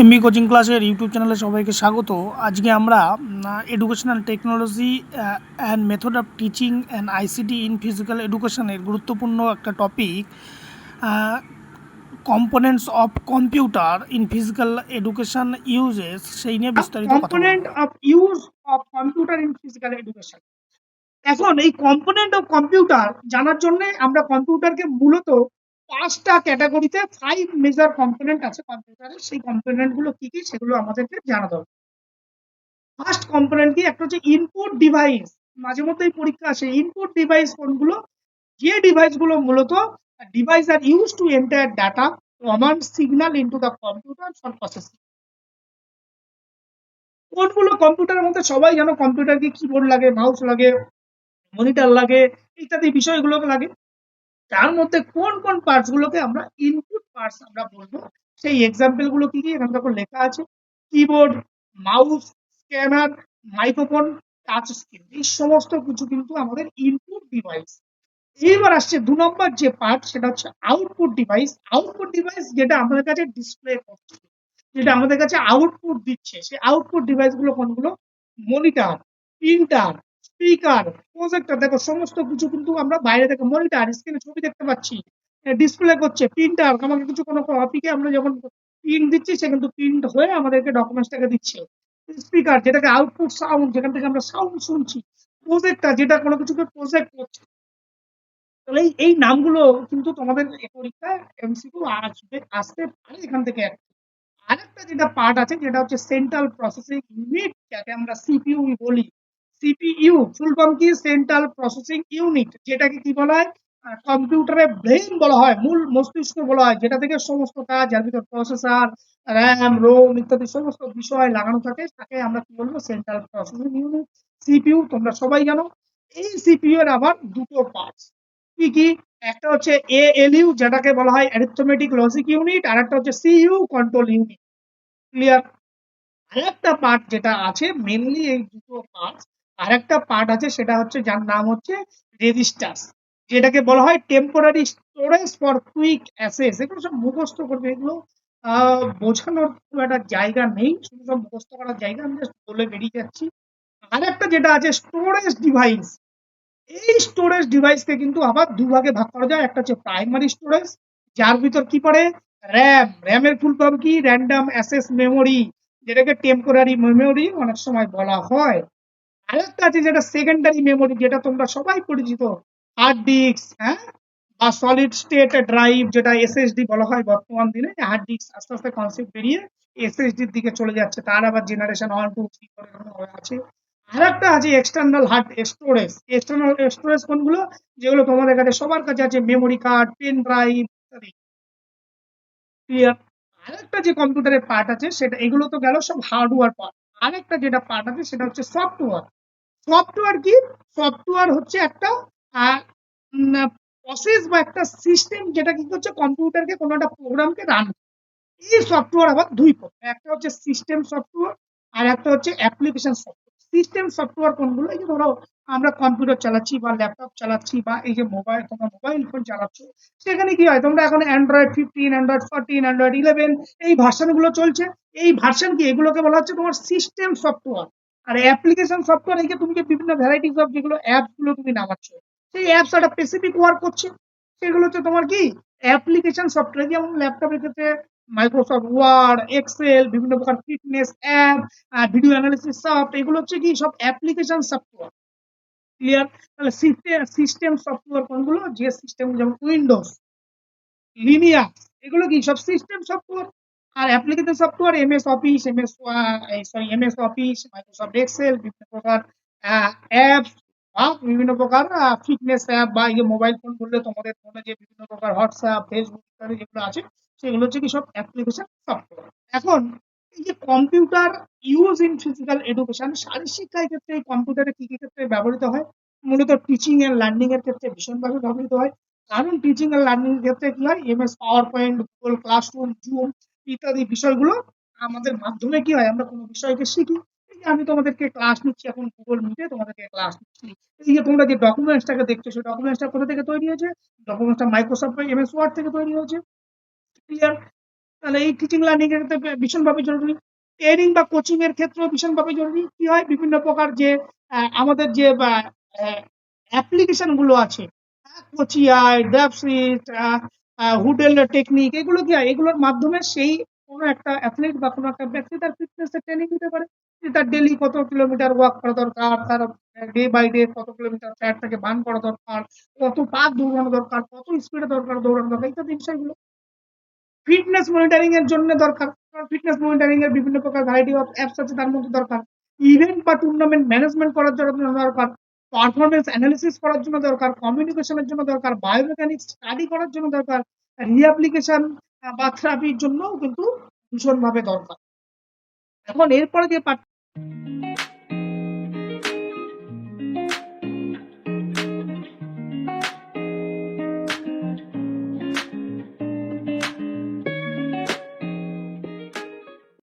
MB coaching ক্লাসের YouTube চ্যানেলে সবাইকে স্বাগত। আজকে আমরা educational technology and method of teaching and ICT in physical এডুকেশনের গুরুত্বপূর্ণ একটা topic components of computer in physical education uses সেই নিয়ে বিস্তারিত component of use of computer in physical education এখন এই কম্পোনেন্ট অফ কম্পিউটার জানার জন্য আমরা কম্পিউটারকে মূলত পাঁচটা ক্যাটাগরিতে ফাইভ মেজার কম্পোনেন্ট আছে কম্পিউটারের সেই কম্পোনেন্টগুলো কি কি সেগুলো আমাদেরকে জানা দরকার। ফার্স্ট কম্পোনেন্ট কি? একটা হচ্ছে ইনপুট ডিভাইস মাঝে মধ্যেই পরীক্ষা আসে ইনপুট ডিভাইস কোনগুলো? যে ডিভাইসগুলো মূলত device are use to enter data command signal into the computer for processing কোনগুলো কম্পিউটারের মধ্যে সবাই জানো? কম্পিউটারকে কিবোর্ড লাগে মাউস লাগে মনিটর লাগে, ইত্যাদি বিষয়গুলো লাগে। তার মধ্যে কোন কোন পার্টস গুলোকে আমরা ইনপুট পার্টস আমরা বলব? সেই এক্সাম্পলগুলো কি কি? এখানে দেখো লেখা আছে keyboard mouse scanner microphone touch screen এই সমস্ত কিছু কিন্তু আমাদের ইনপুট ডিভাইস এইবার আসছে দু নম্বর যে পার্ট সেটা হচ্ছে আউটপুট ডিভাইস আউটপুট ডিভাইস যেটা আমাদের কাছে ডিসপ্লে করছে, যেটা আমাদের কাছে আউটপুট দিচ্ছে, সেই আউটপুট ডিভাইসগুলো কোনগুলো? মনিটর প্রিন্টার স্পিকার প্রজেক্টর দেখো সমস্ত কিছু কিন্তু আমরা বাইরে থেকে মনিটর স্ক্রিনে ছবি দেখতে পাচ্ছি। ডিসপ্লে করছে প্রিন্টার আমাকে কিছু কোনো টপিকে আমরা যখন প্রিন্ট দিচ্ছি, সে কিন্তু প্রিন্ট হয়ে আমাদেরকে ডকুমেন্টসটাকে দিচ্ছে। স্পিকার যেটাকে আউটপুট সাউন্ড যেখান থেকে আমরা সাউন্ড শুনছি প্রজেক্টর যেটা কোনো কিছুকে প্রজেক্ট করছে। তাহলে এই- নামগুলো কিন্তু তোমাদের এই পরীক্ষায় এমসিকিউ আসবে, আসতে পারে এখান থেকে। আরেকটা যেটা পার্ট আছে, যেটা হচ্ছে সেন্ট্রাল প্রসেসিং ইউনিট যাকে আমরা সিপিইউ বলি। সিপিইউ ফুল ফর্ম কি? সেন্ট্রাল প্রসেসিং ইউনিট যেটাকে কি বলা হয়? কম্পিউটারে ব্রেন বলা হয়, মূল মস্তিষ্ক বলা হয়, যেটা থেকে সমস্ত কাজ, যার ভিতর প্রসেসর র্যাম রোম ইত্যাদি সমস্ত বিষয় লাগানো থাকে, তাকে আমরা কি বলব? সেন্ট্রাল প্রসেসিং ইউনিট সিপিইউ তোমরা সবাই জানো। এই সিপিইউ এর আবার দুটো পার্টস কি কি? একটা হচ্ছে এএলইউ যেটাকে বলা হয় অ্যারিথমেটিক লজিক ইউনিট আর একটা হচ্ছে সিইউ কন্ট্রোল ইউনিট ক্লিয়ার আরেকটা পার্ট যেটা আছে মেনলি এই দুটো পার্ট আরেকটা পার্ট আছে, সেটা হচ্ছে যার নাম হচ্ছে রেজিস্টার্স যেটাকে বলা হয় temporary storage for quick access এগুলো সব মুখস্থ করবে, এগুলো বোঝানোর খুব একটা জায়গা নেই, শুধু সব মুখস্থ করার জায়গা, আমি জাস্ট বলে বেরিয়ে যাচ্ছি। আরেকটা যেটা আছে স্টোরেজ ডিভাইস এই স্টোরেজ ডিভাইসকে কিন্তু আবার দুভাগে ভাগ করা যায়। একটা হচ্ছে প্রাইমারি স্টোরেজ যার ভিতর কি পড়ে? র্যাম র্যামের ফুল ফর্ম কি? র্যান্ডাম অ্যাসেস মেমোরি যেটাকে টেম্পোরারি মেমোরি অনেক সময় বলা হয়। আরেকটা আছে যেটা সেকেন্ডারি মেমোরি যেটা তোমরা সবাই পরিচিত। হার্ড ডিস্ক হ্যাঁ? বা সলিড স্টেট ড্রাইভ যেটা এসএসডি বলা হয় বর্তমান দিনে হার্ড ডিস্ক আস্তে আস্তে কনসেপ্ট বেরিয়ে এসএসডির দিকে চলে যাচ্ছে। তার আবার জেনারেশন ওয়ান টু থ্রি করে আছে। আরেকটা আছে external hard storage external storage কোনগুলো? যেগুলো তোমাদের কাছে সবার কাছে আছে মেমোরি কার্ড পেন ড্রাইভ ইত্যাদি। আরেকটা যে কম্পিউটারের পার্ট আছে, সেটা, এগুলো তো গেল সব হার্ডওয়্যার পার্ট আরেকটা যেটা পার্ট আছে, সেটা হচ্ছে সফটওয়্যার সফটওয়্যার কি? সফটওয়্যার হচ্ছে একটা প্রসেস বা একটা সিস্টেম যেটা কি করছে? কম্পিউটারকে কোনো একটা প্রোগ্রামকে রান এই সফটওয়্যার আবার দুই প্রকার একটা হচ্ছে সিস্টেম সফটওয়্যার আর একটা হচ্ছে অ্যাপ্লিকেশন সফটওয়্যার সিস্টেম সফটওয়্যার কোনগুলো? এই যে ধরো, আমরা কম্পিউটার চালাচ্ছি বা ল্যাপটপ চালাচ্ছি বা এই যে মোবাইল তোমরা মোবাইল ফোন চালাচ্ছ, সেখানে কি হয়? তোমরা এখন Android fifteen Android fourteen Android eleven এই ভার্সনগুলো চলছে। এই ভার্সন কি? এগুলোকে বলা হচ্ছে তোমার সিস্টেম সফটওয়্যার আর অ্যাপ্লিকেশন সফটওয়্যার যে তুমি যে বিভিন্ন ভ্যারাইটিস অফ যেগুলো অ্যাপসগুলো তুমি নামাচ্ছ, সেই অ্যাপস একটা স্পেসিফিক ওয়ার্ক করছে। সেগুলো হচ্ছে তোমার কি? অ্যাপ্লিকেশন সফটওয়্যার যেমন ল্যাপটপের ক্ষেত্রে মাইক্রোসফট ওয়ার্ড এক্সেল বিভিন্ন প্রকার fitness app video analysis soft এগুলো হচ্ছে কি সব অ্যাপ্লিকেশন সফটওয়্যার ক্লিয়ার তাহলে সিস্টেম সফটওয়্যার কোনগুলো? যে সিস্টেম যেমন উইন্ডোজ লিনিয়াক্স এগুলো কি সব সিস্টেম সফটওয়্যার আর application software, MS Office, MS sorry MS Office, Microsoft Excel, বিভিন্ন প্রকার অ্যাপস বা বিভিন্ন প্রকার ফিটনেস অ্যাপ বা এই মোবাইল ফোন বললে তোমাদের ফোনে যে বিভিন্ন প্রকার হোয়াটসঅ্যাপ ফেসবুক ইত্যাদি যেগুলো আছে, সেগুলো হচ্ছে কি সব অ্যাপ্লিকেশন সফটওয়্যার এখন এই যে computer use in physical education শারীর শিক্ষার ক্ষেত্রে এই কম্পিউটারে কি কি ক্ষেত্রে ব্যবহৃত হয়? মূলত টিচিং এন্ড লার্নিং এর ক্ষেত্রে ভীষণভাবে ব্যবহৃত হয়। কারণ টিচিং এন্ড লার্নিং এর ক্ষেত্রে কি হয়? MS PowerPoint Google Classroom Zoom ইত্যাদি বিষয়গুলো আমাদের মাধ্যমে কি হয়? আমরা কোনো বিষয়কে শিখি। এই যে আমি তোমাদেরকে ক্লাস নিচ্ছি এখন গুগল মিটে তোমাদেরকে ক্লাস নিচ্ছি। এই যে তোমরা যে ডকুমেন্টসটাকে দেখছ, সেই ডকুমেন্টসটা কোথা থেকে তৈরি হয়েছে? ডকুমেন্টসটা মাইক্রোসফট এমএস ওয়ার্ড থেকে তৈরি হয়েছে। ক্লিয়ার তাহলে এই টিচিং লার্নিং এর ক্ষেত্রে ভীষণভাবে জরুরি। ট্রেনিং বা কোচিং এর ক্ষেত্রেও ভীষণভাবে জরুরি। কি হয়? বিভিন্ন প্রকার যে আমাদের যে অ্যাপ্লিকেশনগুলো আছে। কোচিআই ড্রাফসিট হুডেল টেকনিক এগুলো কি হয়? এগুলোর মাধ্যমে সেই কোনো একটা অ্যাথলিট বা কোনো একটা ব্যক্তি তার ফিটনেস এর ট্রেনিং দিতে পারে। যে তার ডেলি কত কিলোমিটার ওয়াক করা দরকার, তার ডে বাই ডে কত কিলোমিটার ফ্যাটটাকে বার্ন করা দরকার, কত পাক দৌড়ানো দরকার, কত স্পিডে দরকার দৌড়ানো দরকার, ইত্যাদি বিষয়গুলো। ফিটনেস মনিটরিং এর জন্য দরকার। ফিটনেস মনিটরিং এর বিভিন্ন প্রকার ভ্যারাইটি অফ অ্যাপস আছে, তার মধ্যে দরকার। ইভেন্ট বা টুর্নামেন্ট ম্যানেজমেন্ট করার জন্য দরকার। পারফরমেন্স অ্যানালিসিস করার জন্য দরকার কমিউনিকেশনের জন্য দরকার বায়োমেকানিক্স স্টাডি করার জন্য দরকার রিঅ্যাপ্লিকেশন বা থেরাপির জন্যও কিন্তু ভীষণভাবে দরকার। এখন এরপরে যে